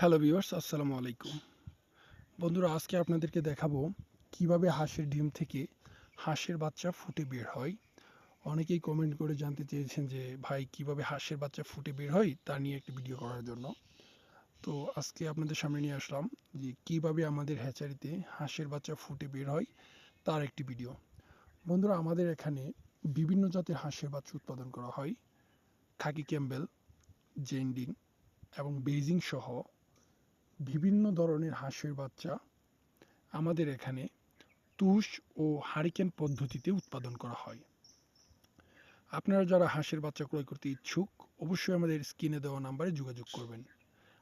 Hello viewers আসসালামু আলাইকুম। বন্ধুরা, আজকে আপনাদেরকে দেখাবো কীভাবে হাঁসের ডিম থেকে হাঁসের বাচ্চা ফুটে বের হয়। অনেকেই কমেন্ট করে জানতে চেয়েছেন যে, ভাই, কীভাবে হাঁসের বাচ্চা ফুটে বের হয়? তা নিয়ে একটি ভিডিও করার জন্য। তো আজকে আপনাদের সামনে নিয়ে আসলাম যে, কীভাবে আমাদের হ্যাচারিতে হাঁসের বাচ্চা ফুটে বের হয় তার একটি ভিডিও বন্ধুরা, আমাদের এখানে বিভিন্ন জাতের হাঁসের বাচ্চা উৎপাদন করা হয়। খাকি ক্যাম্বেল জেন্ডিং এবং বেইজিং সহ বিভিন্ন ধরনের হাঁসের বাচ্চা আমাদের এখানে তুষ ও হারিকেন পদ্ধতিতে উৎপাদন করা হয়। আপনারা যারা হাঁসের বাচ্চা ক্রয় করতে ইচ্ছুক, অবশ্যই আমাদের স্ক্রিনে দেওয়া নাম্বারে যোগাযোগ করবেন।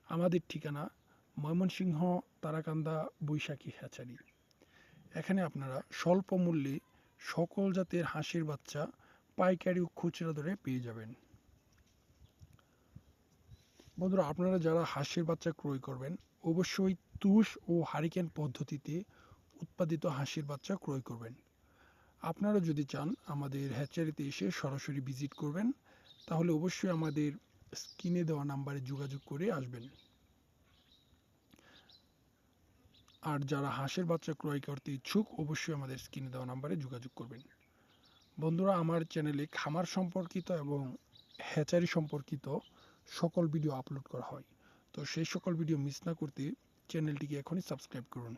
আমাদের ঠিকানা ময়মনসিংহ, তারাকান্দা, বৈশাখী হ্যাচারি। এখানে আপনারা স্বল্প মূল্যে সকল জাতের হাঁসের বাচ্চা পাইকারি ও খুচরা দরে পেয়ে যাবেন। বন্ধুরা, আপনারা যারা হাঁসের বাচ্চা ক্রয় করবেন, অবশ্যই তুষ ও হারিকেন পদ্ধতিতে উৎপাদিত হাঁসের বাচ্চা ক্রয় করবেন। আপনারা যদি চান আমাদের হ্যাচারিতে এসে সরাসরি ভিজিট করবেন, তাহলে অবশ্যই আমাদের স্ক্রিনে দেওয়া নাম্বারে যোগাযোগ করে আসবেন। আর যারা হাঁসের বাচ্চা ক্রয় করতে ইচ্ছুক, অবশ্যই আমাদের স্ক্রিনে দেওয়া নাম্বারে যোগাযোগ করবেন। বন্ধুরা, আমার চ্যানেলে খামার সম্পর্কিত এবং হ্যাচারি সম্পর্কিত সকল ভিডিও আপলোড করা হয়। তো সেই সকল ভিডিও মিস না করতে চ্যানেলটিকে এখনই সাবস্ক্রাইব করুন।